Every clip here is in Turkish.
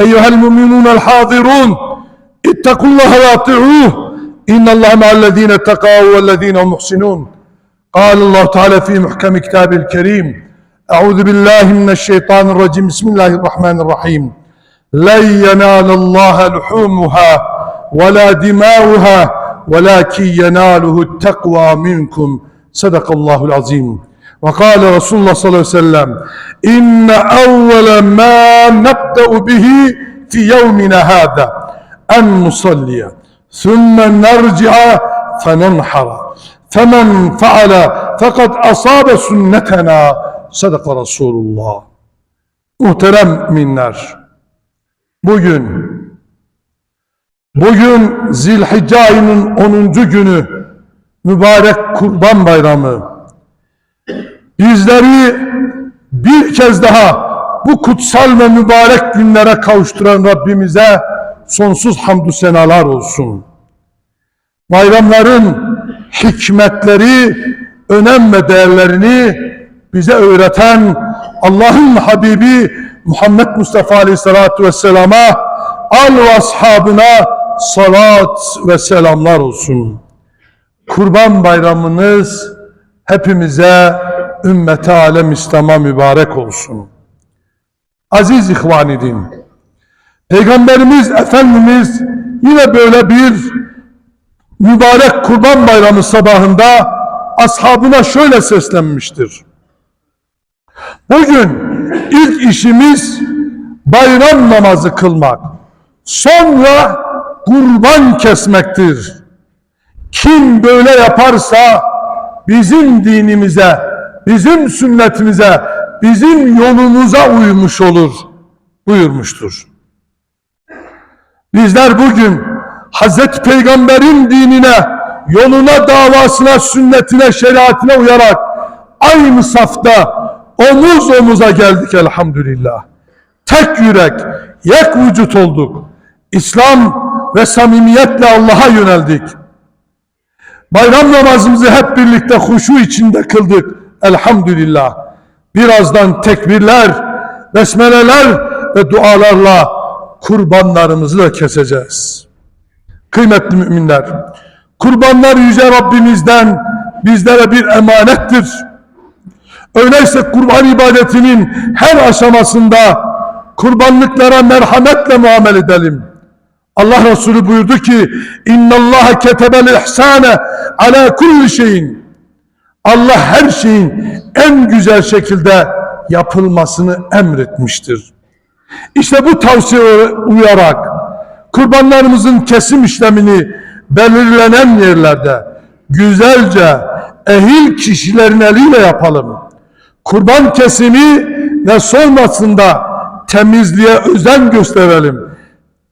أيها المؤمنون الحاضرون اتقوا الله واطيعوه. إن الله مع الذين اتقوا والذين هم محسنون. قال الله تعالى في محكم كتابه الكريم أعوذ بالله من الشيطان الرجيم. بسم الله الرحمن الرحيم. لن ينال الله لحومها ولا دماؤها ولكن يناله التقوى منكم. صدق الله العظيم. وقال رسول الله صلى الله عليه وسلم إن أول ما نبدأ به في يومنا هذا أن نصلي ثم نرجع فننحر فمن فعل فقد أصاب سنتنا صدق رسول الله Muhterem müminler, bugün, bugün Zilhicce ayının 10. günü, mübarek Kurban Bayramı. Bizleri bir kez daha bu kutsal ve mübarek günlere kavuşturan Rabbimize sonsuz hamdü senalar olsun. Bayramların hikmetleri, önem ve değerlerini bize öğreten Allah'ın Habibi Muhammed Mustafa Aleyhisselatü Vesselam'a, al ve ashabına salat ve selamlar olsun. Kurban bayramınız hepimize ümmete alem İslam'a mübarek olsun. Aziz ihvan Peygamberimiz Efendimiz yine böyle bir mübarek kurban bayramı sabahında ashabına şöyle seslenmiştir. Bugün ilk işimiz bayram namazı kılmak. Sonra kurban kesmektir. Kim böyle yaparsa bizim dinimize, bizim sünnetimize, bizim yolumuza uymuş olur buyurmuştur. Bizler bugün Hazreti Peygamber'in dinine, yoluna, davasına, sünnetine, şeriatine uyarak aynı safta omuz omuza geldik elhamdülillah. Tek yürek, yek vücut olduk. İslam ve samimiyetle Allah'a yöneldik. Bayram namazımızı hep birlikte huşu içinde kıldık. Elhamdülillah. Birazdan tekbirler, besmeleler ve dualarla kurbanlarımızı da keseceğiz. Kıymetli müminler, kurbanlar Yüce Rabbimizden bizlere bir emanettir. Öyleyse kurban ibadetinin her aşamasında kurbanlıklara merhametle muamele edelim. Allah Resulü buyurdu ki İnna Allah ketebel ihsane ala kulli şeyin Allah her şeyin en güzel şekilde yapılmasını emretmiştir. İşte bu tavsiyeye uyarak kurbanlarımızın kesim işlemini belirlenen yerlerde güzelce ehil kişilerin eliyle yapalım. Kurban kesimi ve sonrasında temizliğe özen gösterelim.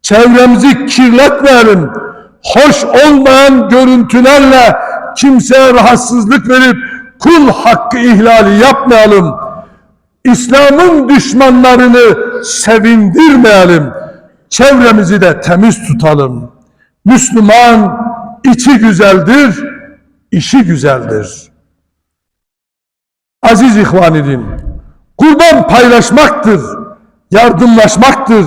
Çevremizi kirletmeyelim. Hoş olmayan görüntülerle kimseye rahatsızlık verip kul hakkı ihlali yapmayalım. İslam'ın düşmanlarını sevindirmeyelim. Çevremizi de temiz tutalım. Müslüman içi güzeldir, işi güzeldir. Aziz ihvanidin, kurban paylaşmaktır, yardımlaşmaktır.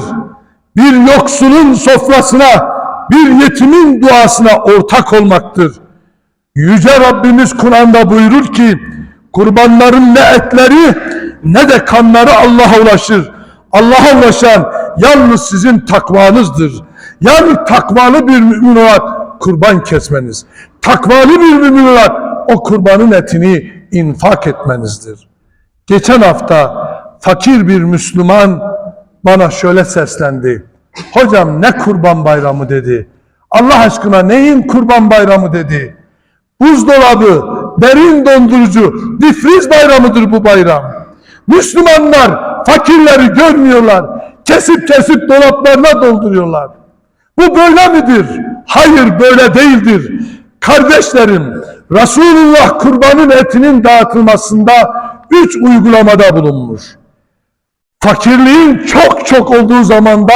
Bir yoksulun sofrasına, bir yetimin duasına ortak olmaktır. Yüce Rabbimiz Kur'an'da buyurur ki, kurbanların ne etleri ne de kanları Allah'a ulaşır. Allah'a ulaşan yalnız sizin takvanızdır. Yani takvalı bir mümin olarak kurban kesmeniz. Takvalı bir mümin olarak o kurbanın etini infak etmenizdir. Geçen hafta fakir bir Müslüman bana şöyle seslendi. Hocam ne kurban bayramı dedi. Allah aşkına neyin kurban bayramı dedi. Buzdolabı, derin dondurucu, difriz bayramıdır bu bayram. Müslümanlar fakirleri görmüyorlar. Kesip kesip dolaplarına dolduruyorlar. Bu böyle midir? Hayır böyle değildir. Kardeşlerim, Resulullah kurbanın etinin dağıtılmasında üç uygulamada bulunmuş. Fakirliğin çok çok olduğu zamanda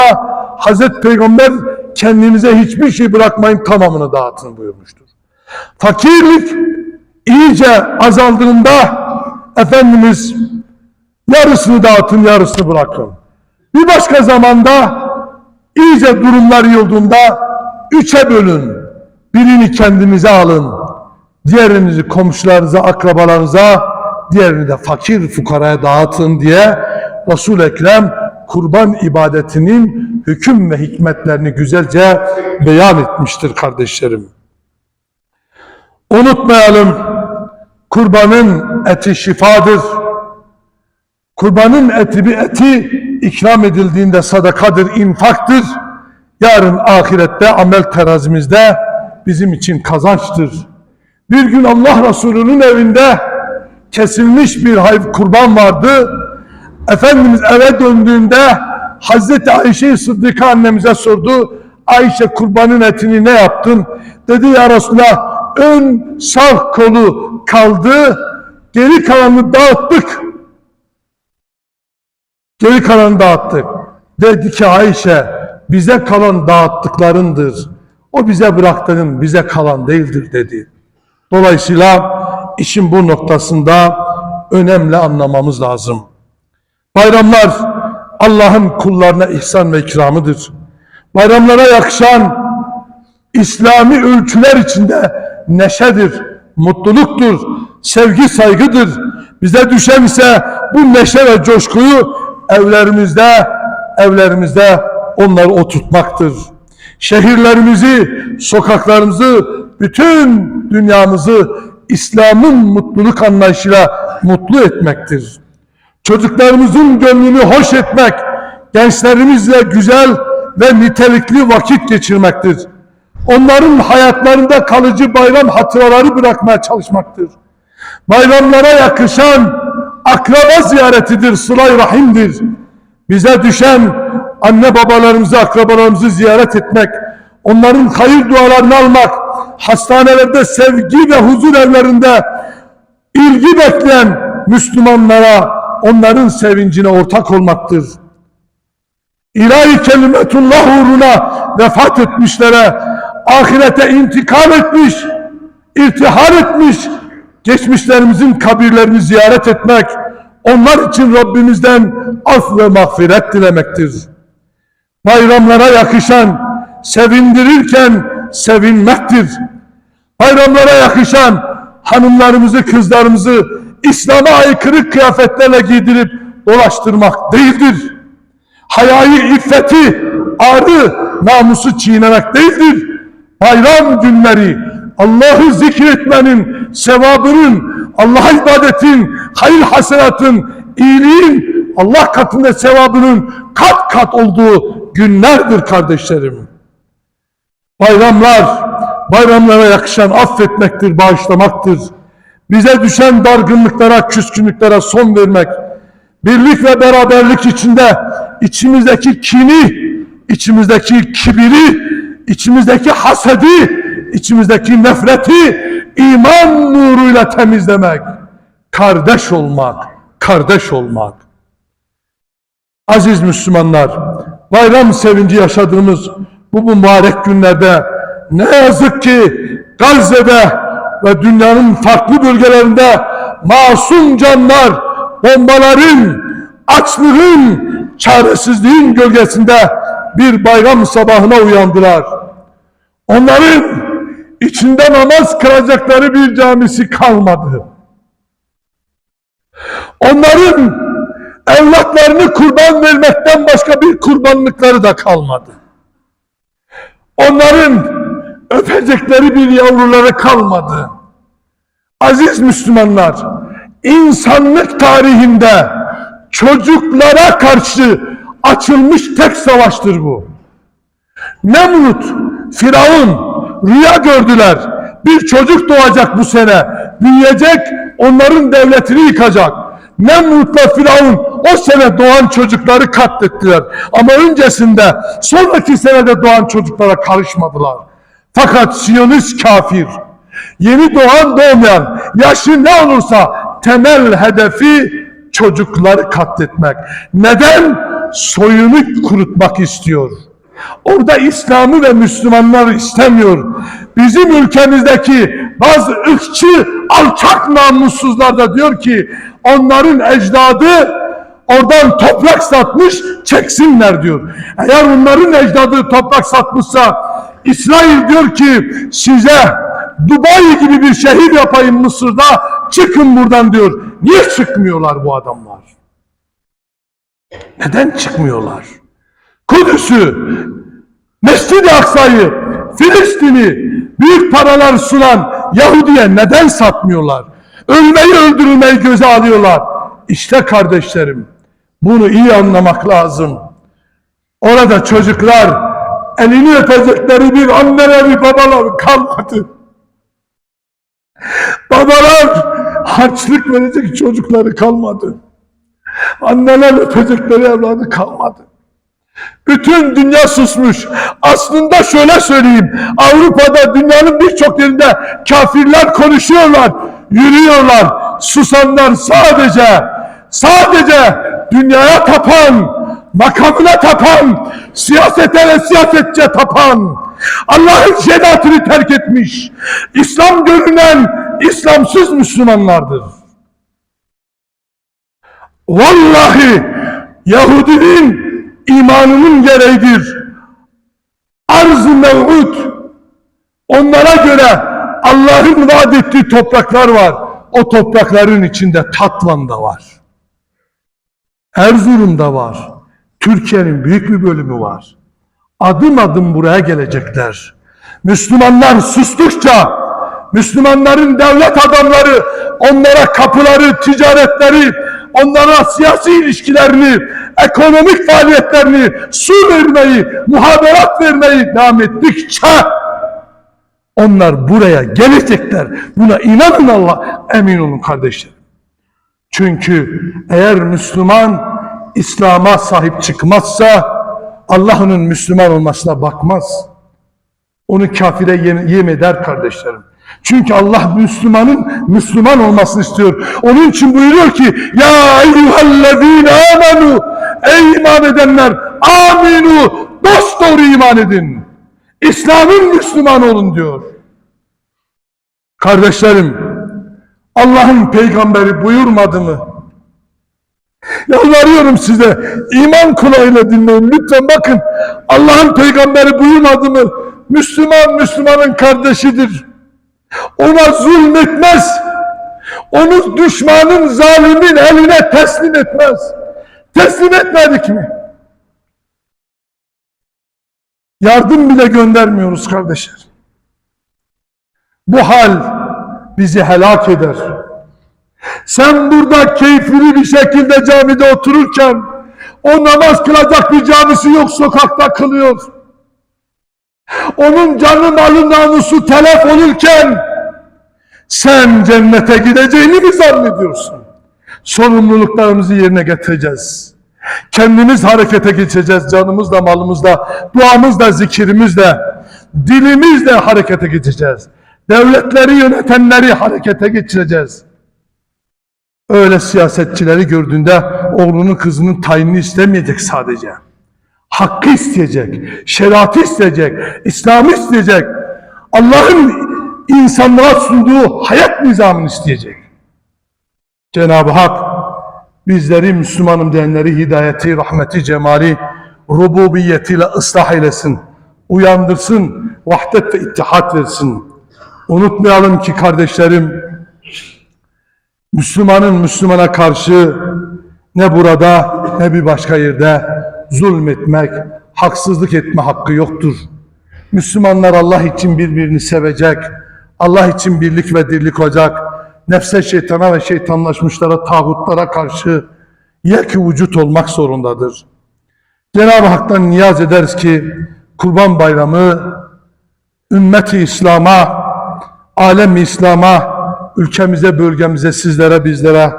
Hazreti Peygamber kendinize hiçbir şey bırakmayın tamamını dağıtın buyurmuştur. Fakirlik iyice azaldığında Efendimiz yarısını dağıtın yarısını bırakın. Bir başka zamanda İyice durumlar iyi olduğunda üçe bölün. Birini kendinize alın. Diğerinizi komşularınıza, akrabalarınıza, diğerini de fakir fukaraya dağıtın diye resul Ekrem kurban ibadetinin hüküm ve hikmetlerini güzelce beyan etmiştir kardeşlerim. Unutmayalım kurbanın eti şifadır. Kurbanın eti bir eti ikram edildiğinde sadakadır, infaktır. Yarın ahirette amel terazimizde bizim için kazançtır. Bir gün Allah Resulü'nün evinde kesilmiş bir hayv kurban vardı. Efendimiz eve döndüğünde Hazreti Ayşe Sıddıka annemize sordu. Ayşe kurbanın etini ne yaptın? Dedi ya Resulallah ön sağ kolu kaldı. Geri kalanını dağıttık. Geri kalanı dağıttık. Dedi ki Ayşe bize kalan dağıttıklarındır. O bize bıraktığın bize kalan değildir dedi. Dolayısıyla işin bu noktasında önemli anlamamız lazım. Bayramlar Allah'ın kullarına ihsan ve ikramıdır. Bayramlara yakışan İslami ölçüler içinde neşedir, mutluluktur, sevgi saygıdır. Bize düşen ise bu neşe ve coşkuyu evlerimizde, evlerimizde onları oturtmaktır. Şehirlerimizi, sokaklarımızı, bütün dünyamızı İslam'ın mutluluk anlayışıyla mutlu etmektir. Çocuklarımızın gönlünü hoş etmek, gençlerimizle güzel ve nitelikli vakit geçirmektir. Onların hayatlarında kalıcı bayram hatıraları bırakmaya çalışmaktır. Bayramlara yakışan akraba ziyaretidir, sıla rahimdir. Bize düşen anne babalarımızı, akrabalarımızı ziyaret etmek, onların hayır dualarını almak, hastanelerde sevgi ve huzur evlerinde ilgi bekleyen Müslümanlara onların sevincine ortak olmaktır. İlahi kelimetullah uğruna vefat etmişlere ahirete intikal etmiş, irtihar etmiş, geçmişlerimizin kabirlerini ziyaret etmek, onlar için Rabbimizden af ve mağfiret dilemektir. Bayramlara yakışan, sevindirirken sevinmektir. Bayramlara yakışan hanımlarımızı, kızlarımızı İslam'a aykırı kıyafetlerle giydirip dolaştırmak değildir. Hayayı, iffeti, arı, namusu çiğnemek değildir. Bayram günleri Allah'ı zikretmenin, sevabının, Allah'a ibadetin, hayır hasenatın, iyiliğin Allah katında sevabının kat kat olduğu günlerdir kardeşlerim. Bayramlar, bayramlara yakışan affetmektir, bağışlamaktır. Bize düşen dargınlıklara, küskünlüklere son vermek, birlik ve beraberlik içinde içimizdeki kini, içimizdeki kibiri, içimizdeki hasedi, içimizdeki nefreti iman nuruyla temizlemek, kardeş olmak, kardeş olmak. Aziz Müslümanlar, bayram sevinci yaşadığımız bu mübarek günlerde ne yazık ki Gazze'de ve dünyanın farklı bölgelerinde masum canlar bombaların, açlığın, çaresizliğin gölgesinde bir bayram sabahına uyandılar. Onların içinde namaz kılacakları bir camisi kalmadı. Onların evlatlarını kurban vermekten başka bir kurbanlıkları da kalmadı. Onların öpecekleri bir yavruları kalmadı. Aziz Müslümanlar, insanlık tarihinde çocuklara karşı açılmış tek savaştır bu. Nemrut, Firavun rüya gördüler. Bir çocuk doğacak bu sene. Büyüyecek, onların devletini yıkacak. Nemrut'la Firavun o sene doğan çocukları katlettiler. Ama öncesinde sonraki senede doğan çocuklara karışmadılar. Fakat Siyonist kafir, yeni doğan doğmayan, yaşı ne olursa temel hedefi çocukları katletmek. Neden? Soyunu kurutmak istiyor. Orada İslam'ı ve Müslümanlar istemiyor. Bizim ülkemizdeki bazı ırkçı, alçak namussuzlar da diyor ki onların ecdadı oradan toprak satmış çeksinler diyor. Eğer onların ecdadı toprak satmışsa İsrail diyor ki size Dubai gibi bir şehir yapayım Mısır'da çıkın buradan diyor. Niye çıkmıyorlar bu adamlar? Neden çıkmıyorlar? Kudüs'ü, Mescid-i Aksa'yı, Filistin'i büyük paralar sunan Yahudi'ye neden satmıyorlar? Ölmeyi öldürülmeyi göze alıyorlar. İşte kardeşlerim bunu iyi anlamak lazım. Orada çocuklar elini öpecekleri bir anneler bir babalar kalmadı. Babalar harçlık verecek çocukları kalmadı. Anneler öpecekleri evladı kalmadı. Bütün dünya susmuş. Aslında şöyle söyleyeyim. Avrupa'da dünyanın birçok yerinde kafirler konuşuyorlar, yürüyorlar. Susanlar sadece sadece dünyaya tapan, makamına tapan, siyasete ve siyasetçe tapan, Allah'ın şeriatını terk etmiş, İslam görünen İslamsız Müslümanlardır. Vallahi Yahudinin imanının gereğidir. Arz-ı mev'ud onlara göre Allah'ın vaat ettiği topraklar var. O toprakların içinde Tatvan'da var. Erzurum'da var. Türkiye'nin büyük bir bölümü var. Adım adım buraya gelecekler. Müslümanlar sustukça Müslümanların devlet adamları onlara kapıları, ticaretleri, onlara siyasi ilişkilerini, ekonomik faaliyetlerini, su vermeyi, muhaberat vermeyi devam ettikçe onlar buraya gelecekler. Buna inanın Allah, emin olun kardeşlerim. Çünkü eğer Müslüman İslam'a sahip çıkmazsa Allah onun Müslüman olmasına bakmaz. Onu kafire yem, eder kardeşlerim. Çünkü Allah Müslümanın Müslüman olmasını istiyor. Onun için buyuruyor ki Ya eyyühellezine amenu Ey iman edenler aminu dost doğru iman edin. İslam'ın Müslüman olun diyor. Kardeşlerim Allah'ın peygamberi buyurmadı mı? Yalvarıyorum size iman kulağıyla dinleyin lütfen bakın Allah'ın peygamberi buyurmadı mı? Müslüman Müslümanın kardeşidir. Ona zulmetmez. Onu düşmanın, zalimin eline teslim etmez. Teslim etmedik mi? Yardım bile göndermiyoruz kardeşler. Bu hal bizi helak eder. Sen burada keyifli bir şekilde camide otururken o namaz kılacak bir camisi yok sokakta kılıyor. Onun canı malı namusu telef olurken sen cennete gideceğini mi zannediyorsun? Sorumluluklarımızı yerine getireceğiz. Kendimiz harekete geçeceğiz canımızla, malımızla, duamızla, zikirimizle, dilimizle harekete geçeceğiz. Devletleri yönetenleri harekete geçireceğiz. Öyle siyasetçileri gördüğünde oğlunun kızının tayinini istemeyecek sadece. Hakkı isteyecek, şeriatı isteyecek, İslam'ı isteyecek. Allah'ın insanlığa sunduğu hayat nizamını isteyecek. Cenab-ı Hak bizleri Müslümanım diyenleri hidayeti, rahmeti, cemali, rububiyetiyle ıslah eylesin. Uyandırsın, vahdet ve ittihat versin. Unutmayalım ki kardeşlerim, Müslümanın Müslümana karşı ne burada ne bir başka yerde zulmetmek, haksızlık etme hakkı yoktur. Müslümanlar Allah için birbirini sevecek, Allah için birlik ve dirlik olacak, nefse şeytana ve şeytanlaşmışlara, tağutlara karşı yek vücut olmak zorundadır. Cenab-ı Hak'tan niyaz ederiz ki Kurban Bayramı ümmeti İslam'a, alem İslam'a, ülkemize, bölgemize, sizlere, bizlere,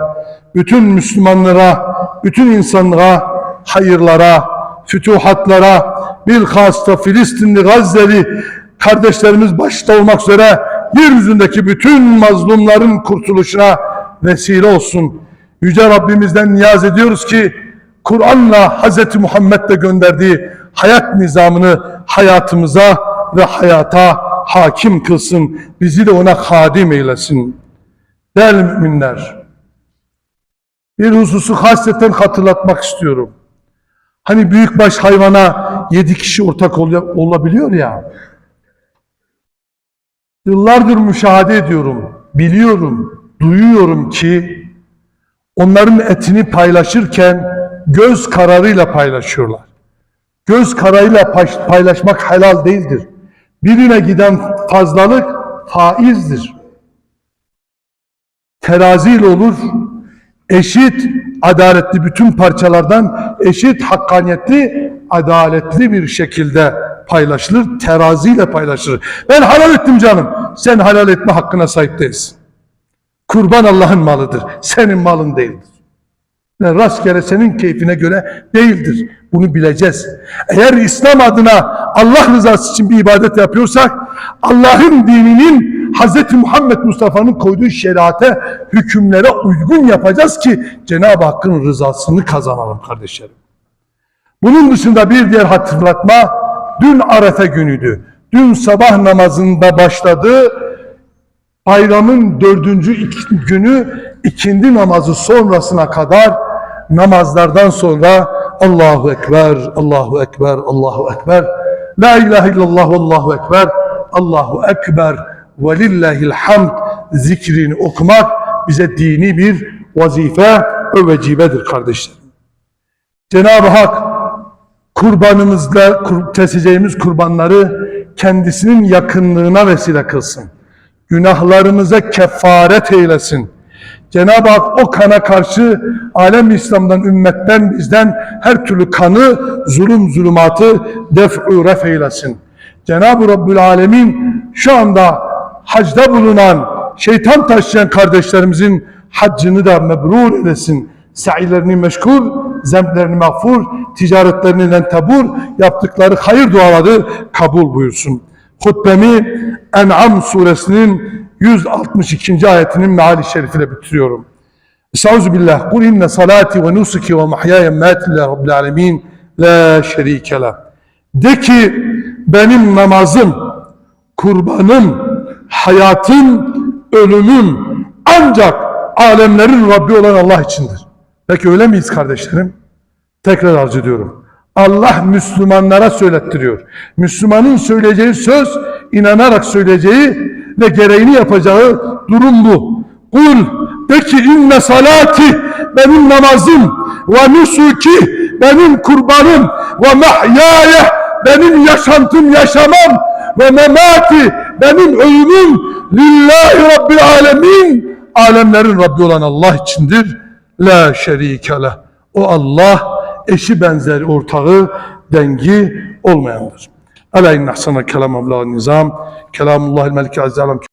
bütün Müslümanlara, bütün insanlığa, hayırlara, fütuhatlara, bilhassa Filistinli, Gazze'li kardeşlerimiz başta olmak üzere yeryüzündeki bütün mazlumların kurtuluşuna vesile olsun. Yüce Rabbimizden niyaz ediyoruz ki Kur'an'la Hz. Muhammed'le gönderdiği hayat nizamını hayatımıza ve hayata hakim kılsın. Bizi de ona hadim eylesin. Değerli müminler, bir hususu hasreten hatırlatmak istiyorum. Hani büyükbaş hayvana yedi kişi ortak ol- olabiliyor ya. Yıllardır müşahede ediyorum, biliyorum, duyuyorum ki onların etini paylaşırken göz kararıyla paylaşıyorlar. Göz kararıyla paylaşmak helal değildir. Birine giden fazlalık faizdir. Teraziyle olur, eşit, adaletli bütün parçalardan eşit, hakkaniyetli, adaletli bir şekilde paylaşılır, teraziyle paylaşılır. Ben halal ettim canım, sen halal etme hakkına sahip değilsin. Kurban Allah'ın malıdır, senin malın değildir. Ve rastgele senin keyfine göre değildir. Bunu bileceğiz. Eğer İslam adına Allah rızası için bir ibadet yapıyorsak Allah'ın dininin Hz. Muhammed Mustafa'nın koyduğu şeriate, hükümlere uygun yapacağız ki Cenab-ı Hakk'ın rızasını kazanalım kardeşlerim. Bunun dışında bir diğer hatırlatma dün Arefe günüydü. Dün sabah namazında başladı. Bayramın dördüncü günü ikindi namazı sonrasına kadar namazlardan sonra Allahu Ekber, Allahu Ekber, Allahu Ekber, La ilahe illallah, Allahu Ekber, Allahu Ekber ve lillahil hamd zikrini okumak bize dini bir vazife ve vecibedir kardeşlerim. Cenab-ı Hak kurbanımızla kur- keseceğimiz kurbanları kendisinin yakınlığına vesile kılsın. Günahlarımıza kefaret eylesin. Cenab-ı Hak o kana karşı alem İslam'dan, ümmetten, bizden her türlü kanı, zulüm zulümatı def'u ref eylesin. Cenab-ı Rabbül Alemin şu anda hacda bulunan, şeytan taşıyan kardeşlerimizin haccını da mebrur eylesin. Sa'ilerini meşgul, zemplerini mağfur, ticaretlerini lentebur, yaptıkları hayır duaları kabul buyursun. Hutbemi En'am suresinin 162. ayetinin meali şerifiyle bitiriyorum. Estaizu billah. Kul inne salati ve nusuki ve mahyaya mati lillahi rabbil alemin la şerike lah. De ki benim namazım, kurbanım, hayatım, ölümüm ancak alemlerin Rabbi olan Allah içindir. Peki öyle miyiz kardeşlerim? Tekrar arz ediyorum. Allah Müslümanlara söylettiriyor. Müslümanın söyleyeceği söz, inanarak söyleyeceği ve gereğini yapacağı durum bu. Kul de ki inne salati benim namazım ve nusuki benim kurbanım ve mahyaya benim yaşantım yaşamam ve memati benim ölümüm lillahi rabbil alemin alemlerin Rabbi olan Allah içindir. La şerike leh. O Allah eşi benzeri ortağı dengi olmayandır. Ela inne ahsana kelam abla nizam. Kelamullahil meliki azze.